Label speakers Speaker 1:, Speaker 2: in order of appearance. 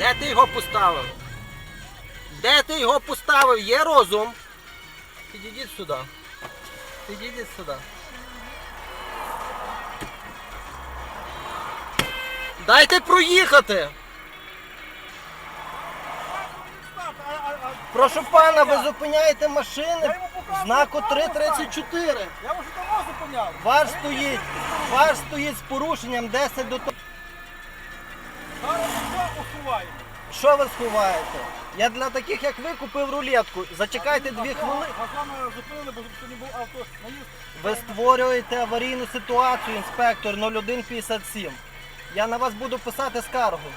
Speaker 1: Де ти його поставив? Де ти його поставив? Є розум? Підійдіть сюди. Підійдіть сюди. Дайте проїхати! Прошу пана, ви зупиняєте машини знаку 334.
Speaker 2: Я вже давно зупиняв.
Speaker 1: Ваш стоїть, ваш стоїть з порушенням 10 до того.
Speaker 2: Зараз що
Speaker 1: ви сховаєте? Я для таких, як ви, купив рулетку. Зачекайте дві хвилини.
Speaker 2: Вас саме зупинили, бо сьогодні був авто.
Speaker 1: Ви створюєте аварійну ситуацію, інспектор 0157. Я на вас буду писати скаргу.